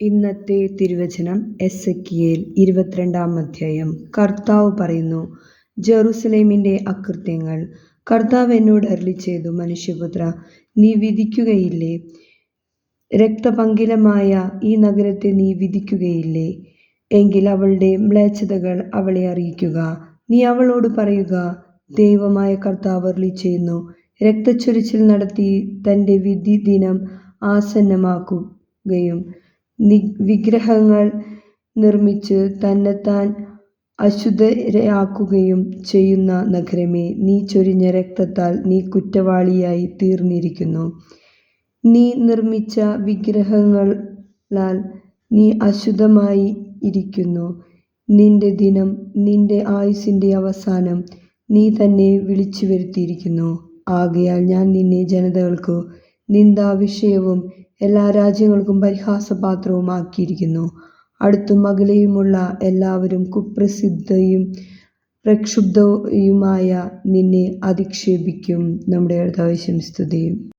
ഇന്നത്തെ തിരുവചനം എസ് എക്കിയേൽ ഇരുപത്തിരണ്ടാം അധ്യായം. കർത്താവ് പറയുന്നു ജെറുസലേമിന്റെ അകൃത്യങ്ങൾ കർത്താവ് എന്നോട് അരളി ചെയ്തു മനുഷ്യപുത്ര നീ വിധിക്കുകയില്ലേ? രക്തപങ്കിലമായ ഈ നഗരത്തെ നീ വിധിക്കുകയില്ലേ? എങ്കിൽ അവളുടെ മ്ലേച്ഛതകൾ അവളെ അറിയിക്കുക. നീ അവളോട് പറയുക ദൈവമായ കർത്താവ് അരളി ചെയ്യുന്നു രക്തച്ചൊരിച്ചിൽ നടത്തി തന്റെ വിധി ദിനം ആസന്നമാക്കുകയും വിഗ്രഹങ്ങൾ നിർമ്മിച്ച് തന്നെത്താൻ അശുദ്ധരാക്കുകയും ചെയ്യുന്ന നഗരമേ നീ ചൊരിഞ്ഞ രക്തത്താൽ നീ കുറ്റവാളിയായി തീർന്നിരിക്കുന്നു. നീ നിർമ്മിച്ച വിഗ്രഹങ്ങളാൽ നീ അശുദ്ധമായി ഇരിക്കുന്നു. നിന്റെ ദിനം നിന്റെ ആയുസിന്റെ അവസാനം നീ തന്നെ വിളിച്ചു വരുത്തിയിരിക്കുന്നു ആകയാൽ ഞാൻ നിന്നെ ജനതകൾക്കു നിന്ദാവിഷയവും എല്ലാ രാജ്യങ്ങൾക്കും പരിഹാസപാത്രവും ആക്കിയിരിക്കുന്നു അടുത്തും അകലെയുമുള്ള എല്ലാവരും കുപ്രസിദ്ധയും പ്രക്ഷുബ്ധയുമായ നിന്നെ അധിക്ഷേപിക്കും. നമ്മുടെ കർത്താവിന്റെ സ്തുതി.